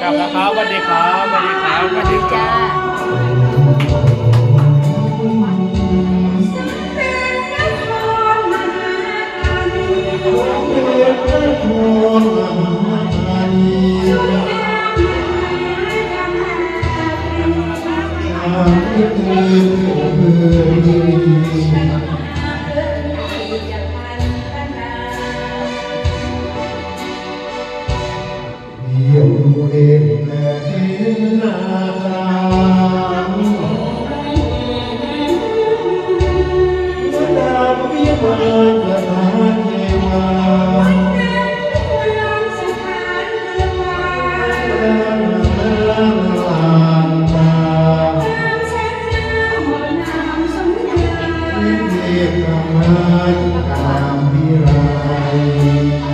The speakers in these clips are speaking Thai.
กลับแล้วครับสวัสดีครับสวัสดีครับสวัสดีคจ้ารับเวิเ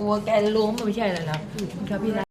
ตัวแกล้มมันไม่ใช่แล้วนะครับพี่นะ